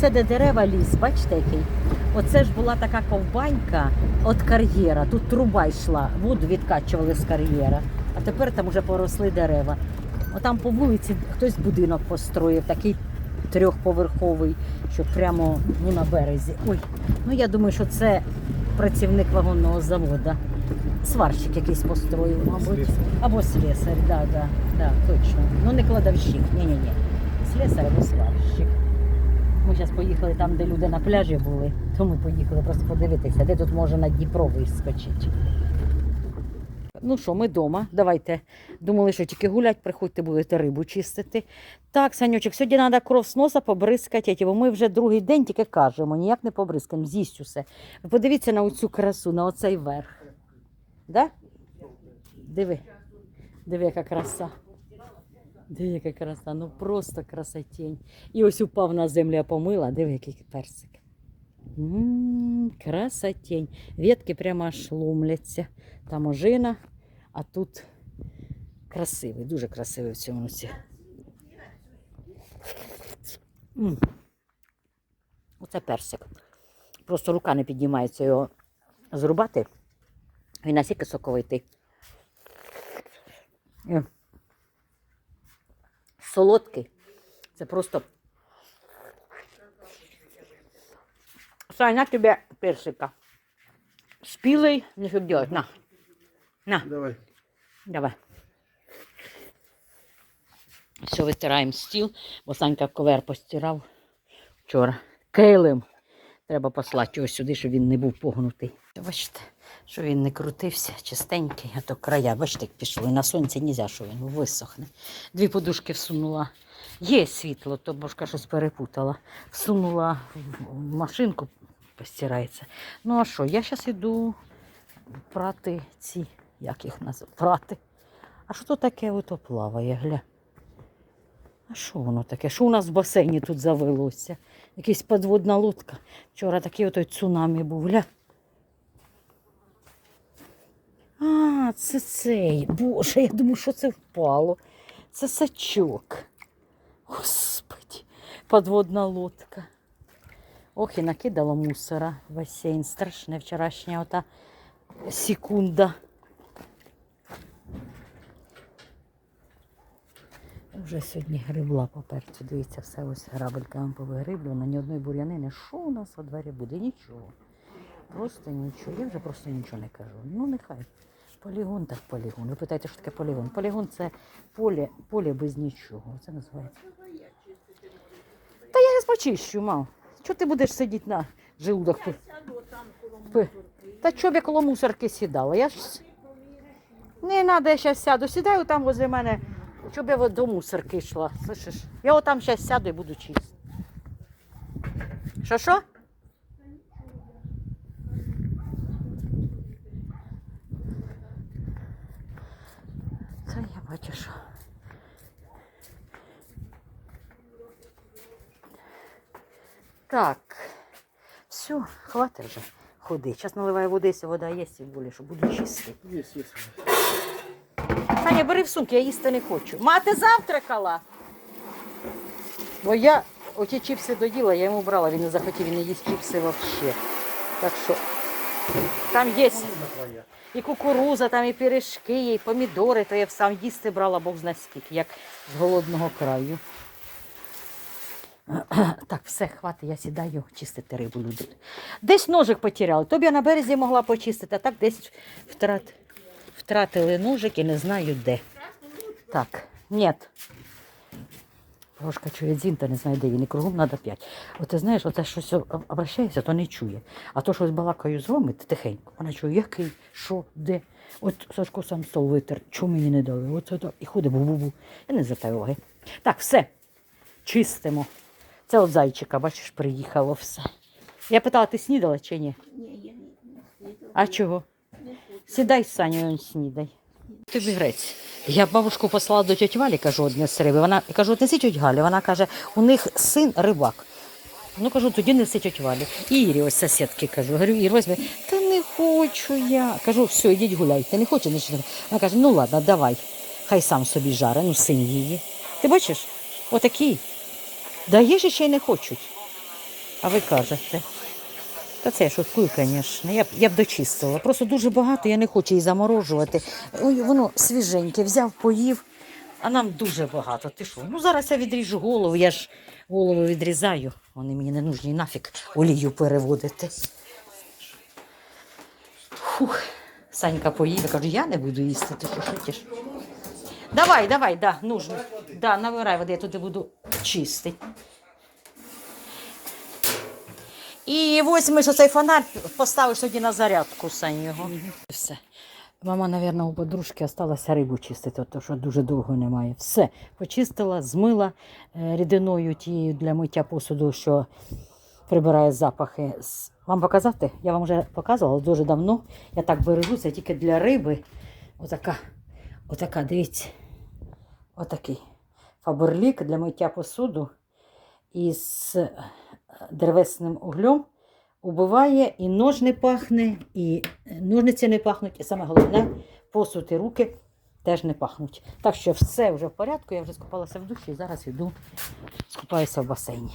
Це де дерева ліс, бачите який? Оце ж була така ковбанька від кар'єра. Тут труба йшла, воду відкачували з кар'єра. А тепер там вже поросли дерева. Отам по вулиці хтось будинок построїв, такий трьохповерховий, що прямо ну, на березі. Ой, ну я думаю, що це працівник вагонного заводу. Сварщик якийсь построїв, мабуть. Або слесар, да, да, да, точно. Ну не кладовщик, ні-ні-ні. Слесар або сварщик. Ми зараз поїхали там, де люди на пляжі були, то ми поїхали просто подивитися, де тут може на Дніпро вискочити. Ну що, ми вдома. Давайте. Думали, що тільки гулять, приходьте, будете рибу чистити. Так, Санючок, сьогодні треба кров з носа побризкати, бо ми вже другий день тільки кажемо, ніяк не побризкаємо, з'їсть усе. Ви подивіться на оцю красу, на оцей верх. Да? Диви. Диви, яка краса. Диви, яка краса, ну просто красотень. І ось упав на землю, я помила, диви, який персик. М, Красотень. Ветки прямо аж ломляться. Там ожина, а тут красивий, дуже красивий в цьому році. Оце персик. Просто рука не піднімається його зрубати. Він настільки соковитий. Солодкий. Це просто. Сань, на тебе персика. Спілий, не щоб делать. На. На, Давай. давай. Все, витираємо стіл, бо Санька ковер постирав вчора. Килим. Треба послати його сюди, щоб він не був погнутий. Бачите, що він не крутився, чистенький, а то края, бачите, як пішли. На сонці не можна, що він висохне. Дві подушки всунула. Є світло, то бошка щось перепутала. Всунула в машинку, постирається. Ну а що, я зараз йду прати ці, як їх називають, прати. А що то таке ото плаває, гля? А що воно таке? Що у нас в басейні тут завелося? Якась підводна лодка. Вчора такий ото цунамі був, гля. Це цей. Боже, я думаю, що це впало. Це сачок. Господи, підводна лодка. Ох, і накидало мусора в басейн. Страшне вчорашня ота секунда. Вже сьогодні грибла поперцю. Дивіться, все ось грабельками повигриблено, ні одної бур'янини. Що у нас во дворі буде? Нічого. Просто нічого. Я вже просто нічого не кажу. Ну нехай. Полігон так полігон. Ви питаєте, що таке полігон? Полігон це поле, поле без нічого. Це називається. Та я почищу, мав. Чого ти будеш сидіти на пи- Та чого б я коло мусорки сідала? Я ж... Не треба, я зараз сяду. Сідаю там возле мене, щоб я до мусорки йшла. Слышиш? Я отам зараз сяду і буду чистити. Що що. Так. Все, хватить вже ходи. Зараз наливаю води, якщо вода є, тим більше, що буду чистити. Есть, есть. Таня, бери в сумки, я їсти не хочу. Мати завтракала. Бо я оті чіпси доїла, я йому брала, він не захотів, він не їсть чіпси взагалі. Так що там є і кукуруза, там і пиріжки, і помідори, то я сам їсти брала, Бог зна скільки, як з голодного краю. Так, все, хватить, я сідаю чистити рибу люди. Десь ножик потеряли. Б я на березі могла почистити, а так десь втрат, втратили ножик і не знаю де. Так, ні. Гошка чує дзвін, та не знає, де він. І кругом треба п'ять. От ти знаєш, оце щось об- обращається, то не чує. А то щось балакаю з вами тихенько. Вона чує, який, що, де. От Сашко сам стол витер, чому мені не дали? Оце так. І ходить бу-бу-бу. Я не звертаю уваги. Так, все. Чистимо. Це от зайчика, бачиш, приїхало все. Я питала, ти снідала чи ні? Ні, я не, снідала. А чого? Сідай, Саню, снідай. Тобі грець. Я бабушку послала до тьоті Валі, кажу, одне риби. Вона кажу, отнеси тьоть Галі. Вона каже, у них син рибак. Ну кажу, тоді неси тьоть Валі. І Ірі, ось сусідки кажу. Говорю, Ір, возьми. Та не хочу я. Кажу, все, йдіть гуляйте. Не хочу, не хочу. Вона каже, ну ладно, давай. Хай сам собі жаре, ну син її. Ти бачиш? Отакий. І ще й не хочуть. А ви кажете. Та це я шуткую, звісно. Я б, я б дочистила. Просто дуже багато, я не хочу її заморожувати. Ой, воно свіженьке, взяв, поїв, а нам дуже багато. Ти що? Ну зараз я відріжу голову, я ж голову відрізаю. Вони мені не нужні нафіг олію переводити. Фух. Санька поїв, я кажу, я не буду їсти, ти що шутиш? Давай, давай, да, нужно. Да, набирай води, я туди буду чистити. І візьмеш оцей фонарь, поставиш тоді на зарядку Сань його. Все. Мама, мабуть, у подружки осталася рибу чистити, тому що дуже довго немає. Все, почистила, змила е, рідиною тією для миття посуду, що прибирає запахи. Вам показати? Я вам вже показувала дуже давно. Я так бережуся тільки для риби. Отака, отака, дивіться. Отакий. Фаберлік для миття посуду із е, древесним углем убиває і нож не пахне, і ножниці не пахнуть, і саме головне, посуд і руки теж не пахнуть. Так що все вже в порядку, я вже скупалася в душі і зараз йду скупаюся в басейні.